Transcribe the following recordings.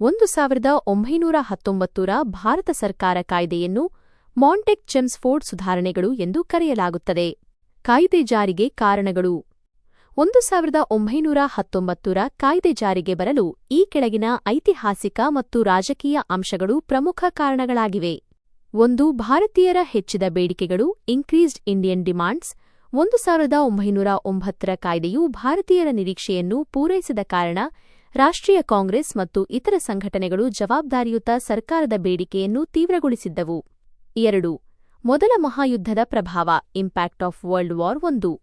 ಒಂದು ಸಾವಿರದ ಒಂಬೈನೂರ ಹತ್ತೊಂಬತ್ತರ ಭಾರತ ಸರ್ಕಾರ ಕಾಯ್ದೆಯನ್ನು ಮಾಂಟೆಕ್ ಚೆಮ್ಸ್ಫೋರ್ಡ್ ಸುಧಾರಣೆಗಳು ಎಂದು ಕರೆಯಲಾಗುತ್ತದೆ. ಕಾಯ್ದೆ ಜಾರಿಗೆ ಕಾರಣಗಳು. ಒಂದು ಸಾವಿರದ ಒಂಬೈನೂರ ಹತ್ತೊಂಬತ್ತರ ಕಾಯ್ದೆ ಜಾರಿಗೆ ಬರಲು ಈ ಕೆಳಗಿನ ಐತಿಹಾಸಿಕ ಮತ್ತು ರಾಜಕೀಯ ಅಂಶಗಳು ಪ್ರಮುಖ ಕಾರಣಗಳಾಗಿವೆ. ಒಂದು, ಭಾರತೀಯರ ಹೆಚ್ಚಿದ ಬೇಡಿಕೆಗಳು ಇನ್ಕ್ರೀಸ್ಡ್ ಇಂಡಿಯನ್ ಡಿಮಾಂಡ್ಸ್ ಒಂದು ಸಾವಿರದ ಒಂಬೈನೂರ ಒಂಬತ್ತರ ಕಾಯ್ದೆಯು ಭಾರತೀಯರ ನಿರೀಕ್ಷೆಯನ್ನು ಪೂರೈಸಿದ ಕಾರಣ ರಾಷ್ಟ್ರೀಯ ಕಾಂಗ್ರೆಸ್ ಮತ್ತು ಇತರ ಸಂಘಟನೆಗಳು ಜವಾಬ್ದಾರಿಯುತ ಸರ್ಕಾರದ ಬೇಡಿಕೆಯನ್ನು ತೀವ್ರಗೊಳಿಸಿದ್ದವು. ಎರಡು, ಮೊದಲ ಮಹಾಯುದ್ಧದ ಪ್ರಭಾವ ಇಂಪ್ಯಾಕ್ಟ್ ಆಫ್ ವರ್ಲ್ಡ್ ವಾರ್ ಒಂದು.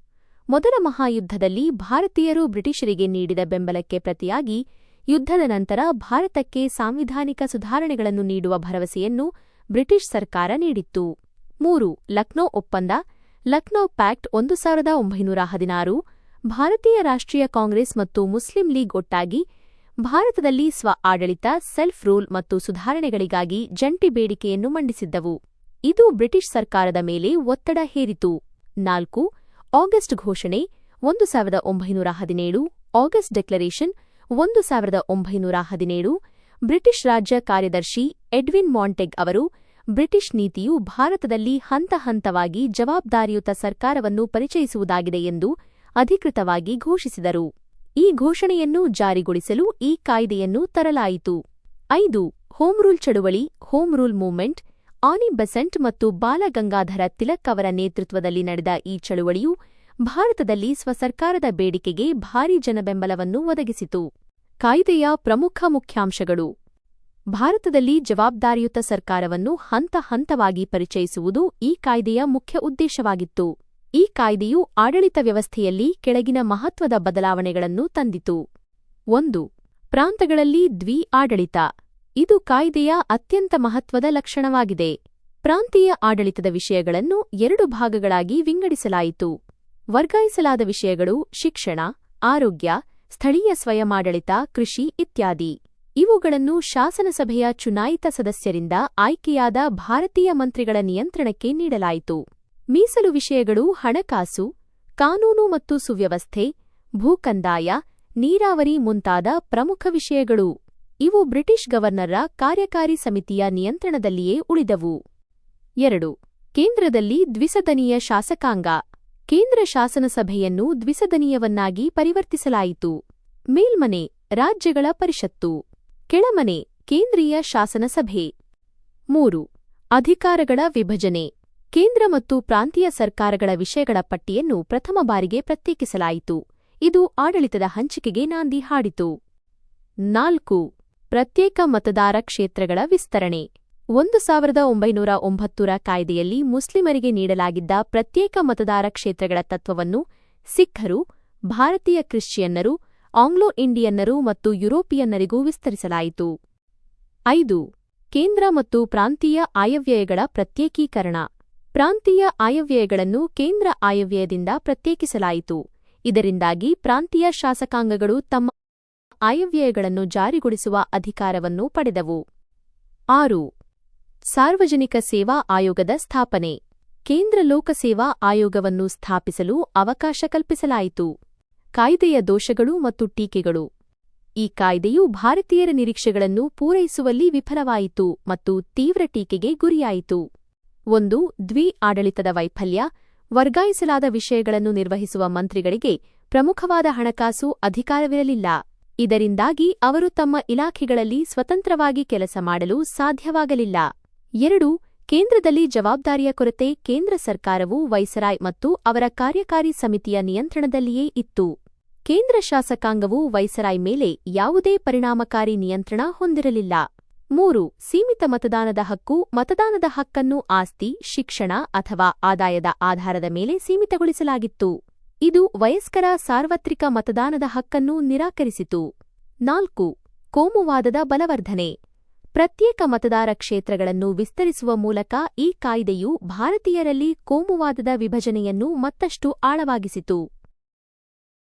ಮೊದಲ ಮಹಾಯುದ್ಧದಲ್ಲಿ ಭಾರತೀಯರು ಬ್ರಿಟಿಷರಿಗೆ ನೀಡಿದ ಬೆಂಬಲಕ್ಕೆ ಪ್ರತಿಯಾಗಿ, ಯುದ್ಧದ ನಂತರ ಭಾರತಕ್ಕೆ ಸಾಂವಿಧಾನಿಕ ಸುಧಾರಣೆಗಳನ್ನು ನೀಡುವ ಭರವಸೆಯನ್ನು ಬ್ರಿಟಿಷ್ ಸರ್ಕಾರ ನೀಡಿತ್ತು. ಮೂರು, ಲಕ್ನೋ ಒಪ್ಪಂದ, ಲಕ್ನೋ ಪ್ಯಾಕ್ಟ್ ಒಂದು ಸಾವಿರದ ಒಂಬೈನೂರ ಹದಿನಾರು, ಭಾರತೀಯ ರಾಷ್ಟ್ರೀಯ ಕಾಂಗ್ರೆಸ್ ಮತ್ತು ಮುಸ್ಲಿಂ ಲೀಗ್ ಒಟ್ಟಾಗಿ ಭಾರತದಲ್ಲಿ ಸ್ವ ಆಡಳಿತ, ಸೆಲ್ಫ್ ರೂಲ್ ಮತ್ತು ಸುಧಾರಣೆಗಳಿಗಾಗಿ ಜಂಟಿ ಬೇಡಿಕೆಯನ್ನು ಮಂಡಿಸಿದ್ದವು. ಇದು ಬ್ರಿಟಿಷ್ ಸರ್ಕಾರದ ಮೇಲೆ ಒತ್ತಡ ಹೇರಿತು. ನಾಲ್ಕು, ಆಗಸ್ಟ್ ಘೋಷಣೆ, ಒಂದು ಸಾವಿರದ ಒಂಬೈನೂರ ಹದಿನೇಳು, ಆಗಸ್ಟ್ ಡೆಕ್ಲರೇಷನ್, ಒಂದು ಸಾವಿರದ ಒಂಬೈನೂರ ಹದಿನೇಳು, ಬ್ರಿಟಿಷ್ ರಾಜ್ಯ ಕಾರ್ಯದರ್ಶಿ ಎಡ್ವಿನ್ ಮಾಂಟೆಗ್ ಅವರು ಬ್ರಿಟಿಷ್ ನೀತಿಯು ಭಾರತದಲ್ಲಿ ಹಂತ ಹಂತವಾಗಿ ಜವಾಬ್ದಾರಿಯುತ ಸರ್ಕಾರವನ್ನು ಪರಿಚಯಿಸುವುದಾಗಿದೆ ಎಂದು ಅಧಿಕೃತವಾಗಿ ಘೋಷಿಸಿದರು. ಈ ಘೋಷಣೆಯನ್ನು ಜಾರಿಗೊಳಿಸಲು ಈ ಕಾಯ್ದೆಯನ್ನು ತರಲಾಯಿತು. ಐದು, ಹೋಮ್ ರೂಲ್ ಚಳುವಳಿ, home rule movement Annie Besant ಮತ್ತು ಬಾಲಗಂಗಾಧರ ತಿಲಕ್ ಅವರ ನೇತೃತ್ವದಲ್ಲಿ ನಡೆದ ಈ ಚಳುವಳಿಯು ಭಾರತದಲ್ಲಿ ಸ್ವಸರ್ಕಾರದ ಬೇಡಿಕೆಗೆ ಭಾರೀ ಜನಬೆಂಬಲವನ್ನು ಒದಗಿಸಿತು. ಕಾಯ್ದೆಯ ಪ್ರಮುಖ ಮುಖ್ಯಾಂಶಗಳು. ಭಾರತದಲ್ಲಿ ಜವಾಬ್ದಾರಿಯುತ ಸರ್ಕಾರವನ್ನು ಹಂತ ಹಂತವಾಗಿ ಪರಿಚಯಿಸುವುದು ಈ ಕಾಯ್ದೆಯ ಮುಖ್ಯ ಉದ್ದೇಶವಾಗಿತ್ತು. ಈ ಕಾಯ್ದೆಯು ಆಡಳಿತ ವ್ಯವಸ್ಥೆಯಲ್ಲಿ ಕೆಳಗಿನ ಮಹತ್ವದ ಬದಲಾವಣೆಗಳನ್ನು ತಂದಿತು. ಒಂದು, ಪ್ರಾಂತಗಳಲ್ಲಿ ದ್ವಿ ಆಡಳಿತ ಇದು ಕಾಯ್ದೆಯ ಅತ್ಯಂತ ಮಹತ್ವದ ಲಕ್ಷಣವಾಗಿದೆ. ಪ್ರಾಂತೀಯ ಆಡಳಿತದ ವಿಷಯಗಳನ್ನು ಎರಡು ಭಾಗಗಳಾಗಿ ವಿಂಗಡಿಸಲಾಯಿತು. ವರ್ಗಾಯಿಸಲಾದ ವಿಷಯಗಳು ಶಿಕ್ಷಣ, ಆರೋಗ್ಯ, ಸ್ಥಳೀಯ ಸ್ವಯಮಾಡಳಿತ, ಕೃಷಿ ಇತ್ಯಾದಿ. ಇವುಗಳನ್ನು ಶಾಸನಸಭೆಯ ಚುನಾಯಿತ ಸದಸ್ಯರಿಂದ ಆಯ್ಕೆಯಾದ ಭಾರತೀಯ ಮಂತ್ರಿಗಳ ನಿಯಂತ್ರಣಕ್ಕೆ ನೀಡಲಾಯಿತು. ಮೀಸಲು ವಿಷಯಗಳು, ಹಣಕಾಸು, ಕಾನೂನು ಮತ್ತು ಸುವ್ಯವಸ್ಥೆ, ಭೂಕಂದಾಯ, ನೀರಾವರಿ ಮುಂತಾದ ಪ್ರಮುಖ ವಿಷಯಗಳು. ಇವು ಬ್ರಿಟಿಷ್ ಗವರ್ನರ್ರ ಕಾರ್ಯಕಾರಿ ಸಮಿತಿಯ ನಿಯಂತ್ರಣದಲ್ಲಿಯೇ ಉಳಿದವು. ಎರಡು. ಕೇಂದ್ರದಲ್ಲಿ ದ್ವಿಸದನೀಯ ಶಾಸಕಾಂಗ. ಕೇಂದ್ರ ಶಾಸನಸಭೆಯನ್ನು ದ್ವಿಸದನೀಯವನ್ನಾಗಿ ಪರಿವರ್ತಿಸಲಾಯಿತು. ಮೇಲ್ಮನೆ, ರಾಜ್ಯಗಳ ಪರಿಷತ್ತು. ಕೆಳಮನೆ, ಕೇಂದ್ರೀಯ ಶಾಸನಸಭೆ ಮೂರು. ಅಧಿಕಾರಗಳ ವಿಭಜನೆ. ಕೇಂದ್ರ ಮತ್ತು ಪ್ರಾಂತೀಯ ಸರ್ಕಾರಗಳ ವಿಷಯಗಳ ಪಟ್ಟಿಯನ್ನು ಪ್ರಥಮ ಬಾರಿಗೆ ಪ್ರತ್ಯೇಕಿಸಲಾಯಿತು. ಇದು ಆಡಳಿತದ ಹಂಚಿಕೆಗೆ ನಾಂದಿ ಹಾಡಿತು. ನಾಲ್ಕು. ಪ್ರತ್ಯೇಕ ಮತದಾರ ಕ್ಷೇತ್ರಗಳ ವಿಸ್ತರಣೆ. ಒಂದು ಸಾವಿರದ ಒಂಬೈನೂರ ಒಂಬತ್ತರ ಕಾಯ್ದೆಯಲ್ಲಿ ಮುಸ್ಲಿಮರಿಗೆ ನೀಡಲಾಗಿದ್ದ ಪ್ರತ್ಯೇಕ ಮತದಾರ ಕ್ಷೇತ್ರಗಳ ತತ್ವವನ್ನು ಸಿಖ್ಖರು, ಭಾರತೀಯ ಕ್ರಿಶ್ಚಿಯನ್ನರು, ಆಂಗ್ಲೋ ಇಂಡಿಯನ್ನರು ಮತ್ತು ಯುರೋಪಿಯನ್ನರಿಗೂ ವಿಸ್ತರಿಸಲಾಯಿತು. ಐದು. ಕೇಂದ್ರ ಮತ್ತು ಪ್ರಾಂತೀಯ ಆಯವ್ಯಯಗಳ ಪ್ರತ್ಯೇಕೀಕರಣ. ಪ್ರಾಂತೀಯ ಆಯವ್ಯಯಗಳನ್ನು ಕೇಂದ್ರ ಆಯವ್ಯಯದಿಂದ ಪ್ರತ್ಯೇಕಿಸಲಾಯಿತು. ಇದರಿಂದಾಗಿ ಪ್ರಾಂತೀಯ ಶಾಸಕಾಂಗಗಳು ತಮ್ಮ ಆಯವ್ಯಯಗಳನ್ನು ಜಾರಿಗೊಳಿಸುವ ಅಧಿಕಾರವನ್ನು ಪಡೆದವು. ಆರು. ಸಾರ್ವಜನಿಕ ಸೇವಾ ಆಯೋಗದ ಸ್ಥಾಪನೆ. ಕೇಂದ್ರ ಲೋಕಸೇವಾ ಆಯೋಗವನ್ನು ಸ್ಥಾಪಿಸಲು ಅವಕಾಶ ಕಲ್ಪಿಸಲಾಯಿತು. ಕಾಯ್ದೆಯ ದೋಷಗಳು ಮತ್ತು ಟೀಕೆಗಳು. ಈ ಕಾಯ್ದೆಯು ಭಾರತೀಯರ ನಿರೀಕ್ಷೆಗಳನ್ನು ಪೂರೈಸುವಲ್ಲಿ ವಿಫಲವಾಯಿತು ಮತ್ತು ತೀವ್ರ ಟೀಕೆಗೆ ಗುರಿಯಾಯಿತು. ಒಂದು ದ್ವಿ ಆಡಳಿತದ ವೈಫಲ್ಯ, ವರ್ಗಾಯಿಸಲಾದ ವಿಷಯಗಳನ್ನು ನಿರ್ವಹಿಸುವ ಮಂತ್ರಿಗಳಿಗೆ ಪ್ರಮುಖವಾದ ಹಣಕಾಸು ಅಧಿಕಾರವಿರಲಿಲ್ಲ. ಇದರಿಂದಾಗಿ ಅವರು ತಮ್ಮ ಇಲಾಖೆಗಳಲ್ಲಿ ಸ್ವತಂತ್ರವಾಗಿ ಕೆಲಸ ಮಾಡಲು ಸಾಧ್ಯವಾಗಲಿಲ್ಲ. ಎರಡು, ಕೇಂದ್ರದಲ್ಲಿ ಜವಾಬ್ದಾರಿಯ ಕೊರತೆ ಕೇಂದ್ರ ಸರ್ಕಾರವು ವೈಸರಾಯ್ ಮತ್ತು ಅವರ ಕಾರ್ಯಕಾರಿ ಸಮಿತಿಯ ನಿಯಂತ್ರಣದಲ್ಲಿಯೇ ಇತ್ತು. ಕೇಂದ್ರ ಶಾಸಕಾಂಗವು ವೈಸರಾಯ್ ಮೇಲೆ ಯಾವುದೇ ಪರಿಣಾಮಕಾರಿ ನಿಯಂತ್ರಣ ಹೊಂದಿರಲಿಲ್ಲ. ಮೂರು, ಸೀಮಿತ ಮತದಾನದ ಹಕ್ಕು, ಮತದಾನದ ಹಕ್ಕನ್ನು ಆಸ್ತಿ, ಶಿಕ್ಷಣ ಅಥವಾ ಆದಾಯದ ಆಧಾರದ ಮೇಲೆ ಸೀಮಿತಗೊಳಿಸಲಾಗಿತ್ತು. ಇದು ವಯಸ್ಕರ ಸಾರ್ವತ್ರಿಕ ಮತದಾನದ ಹಕ್ಕನ್ನು ನಿರಾಕರಿಸಿತು. ನಾಲ್ಕು, ಕೋಮುವಾದದ ಬಲವರ್ಧನೆ. ಪ್ರತ್ಯೇಕ ಮತದಾರ ಕ್ಷೇತ್ರಗಳನ್ನು ವಿಸ್ತರಿಸುವ ಮೂಲಕ ಈ ಕಾಯ್ದೆಯು ಭಾರತೀಯರಲ್ಲಿ ಕೋಮುವಾದದ ವಿಭಜನೆಯನ್ನು ಮತ್ತಷ್ಟು ಆಳವಾಗಿಸಿತು.